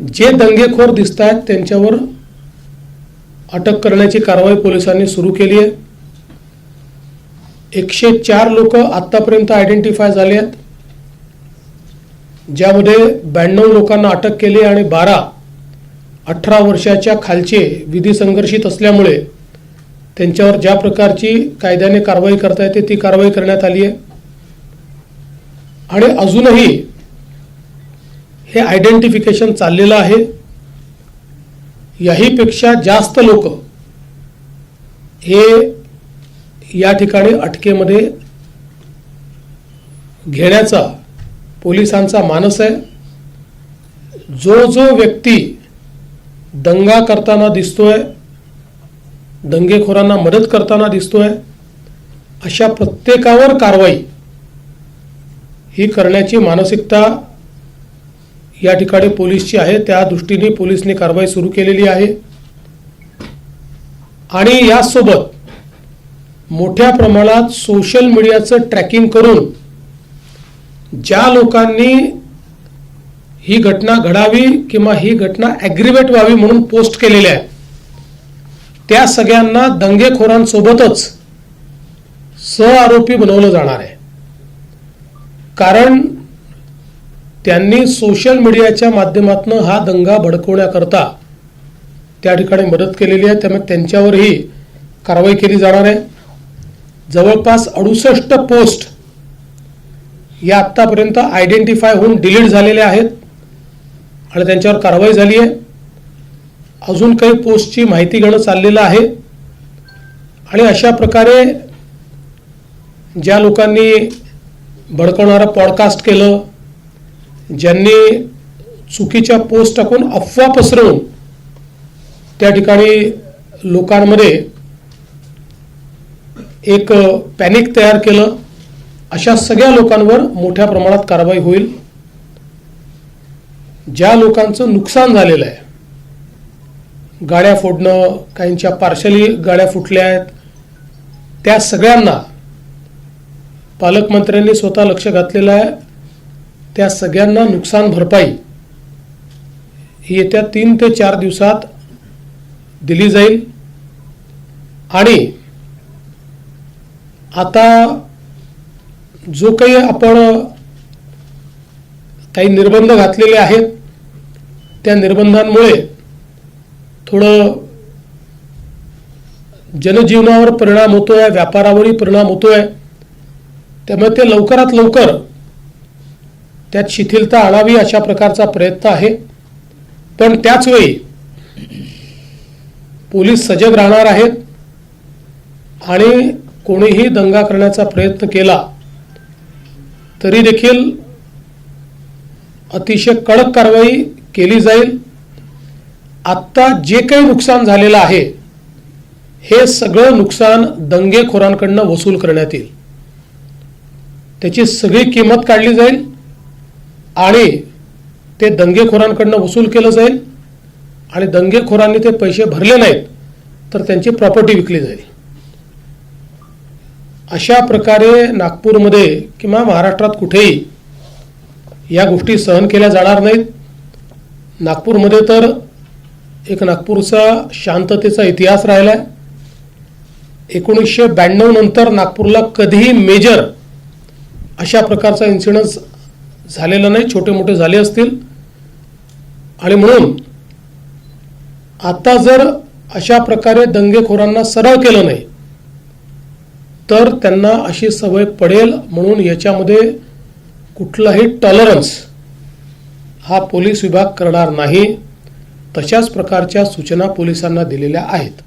जे दंगेखोर दिसत आहेत त्यांच्यावर अटक करण्याची कारवाई पोलिसांनी सुरू केली आहे. एकशे चार लोक आत्तापर्यंत आयडेंटिफाय झाले आहेत. ज्यामध्ये ब्याण्णव लोकांना अटक केली आणि बारा अठरा वर्षाच्या खालचे विधी संघर्षित असल्यामुळे त्यांच्यावर ज्या प्रकारची कायद्याने कारवाई करता येते ती कारवाई करण्यात आली आहे. आणि अजूनही हे आयडेंटिफिकेशन चाललेलं आहे. याहीपेक्षा जास्त लोक हे या ठिकाणी अटकेमध्ये घेण्याचा पोलिसांचा मानस आहे. जो जो व्यक्ती दंगा करताना दिसतोय दंगेखोरांना मदत करताना दिसतोय अशा प्रत्येकावर कारवाई ही करण्याची मानसिकता या ठिकाणी पोलीसची आहे त्या दृष्टीने पोलिसने कारवाई सुरू केलेली आहे. आणि यासोबत मोठ्या प्रमाणात सोशल मीडियाचं ट्रॅकिंग करून ज्या लोकांनी ही घटना घडावी किंवा ही घटना ॲग्रिवेट व्हावी म्हणून पोस्ट केलेल्या आहे त्या सगळ्यांना दंगेखोरांसोबतच सहआरोपी बनवलं जाणार आहे. कारण त्यांनी सोशल मीडियाच्या माध्यमातून हा दंगा भडकवण्याकरता त्या ठिकाणी मदत केलेली आहे. त्यामुळे त्यांच्यावरही कारवाई केली जाणार आहे. जवळपास अडुसष्ट पोस्ट या आत्तापर्यंत आयडेंटिफाय होऊन डिलीट झालेल्या आहेत आणि त्यांच्यावर कारवाई झाली आहे. अजून काही पोस्टची माहिती घेणं चाललेलं आहे. आणि अशा प्रकारे ज्या लोकांनी भडकवणारं पॉडकास्ट केलं ज्यांनी चुकीच्या पोस्ट टाकून अफवा पसरवून त्या ठिकाणी लोकांमध्ये एक पॅनिक तयार केलं अशा सगळ्या लोकांवर मोठ्या प्रमाणात कारवाई होईल. ज्या लोकांचं नुकसान झालेलं आहे गाड्या फोडणं काहींच्या पार्शली गाड्या फुटल्या आहेत त्या सगळ्यांना पालकमंत्र्यांनी स्वतः लक्ष घातलेलं आहे. त्या सगळ्यांना नुकसान भरपाई येत्या तीन ते चार दिवसात दिली जाईल. आणि आता जो काही आपण काही निर्बंध घातलेले आहेत त्या निर्बंधांमुळे थोडं जनजीवनावर परिणाम होतोय व्यापारावरही परिणाम होतोय. त्यामुळे ते लवकरात लवकर त्यात शिथिलता आणावी अशा प्रकारचा प्रयत्न आहे. पण त्याचवेळी पोलीस सजग राहणार आहेत आणि कोणीही दंगा करण्याचा प्रयत्न केला तरी देखील अतिशय कडक कारवाई केली जाईल. आत्ता जे काही नुकसान झालेलं आहे हे सगळं नुकसान दंगेखोरांकडनं वसूल करण्यात येईल. त्याची सगळी किंमत काढली जाईल. आणि ते दंगेखोरांकडनं वसूल केलं जाईल आणि दंगेखोरांनी ते पैसे भरले नाहीत तर त्यांची प्रॉपर्टी विकली जाईल. अशा प्रकारे नागपूरमध्ये किंवा महाराष्ट्रात कुठेही या गोष्टी सहन केल्या जाणार नाहीत. नागपूरमध्ये तर एक नागपूरचा शांततेचा इतिहास राहिला आहे एकोणीसशे ब्याण्णव नंतर नागपूरला कधीही मेजर अशा प्रकारचा इन्सिडन्स झालेलं नाही छोटे मोठे झाले असतील. आणि म्हणून आता जर अशा प्रकारे दंगेखोरांना सरळ केलं नाही तर त्यांना अशी सवय पडेल म्हणून याच्यामध्ये कुठलाही टॉलरन्स हा पोलीस विभाग करणार नाही. तशाच प्रकारच्या सूचना पोलिसांना दिलेल्या आहेत.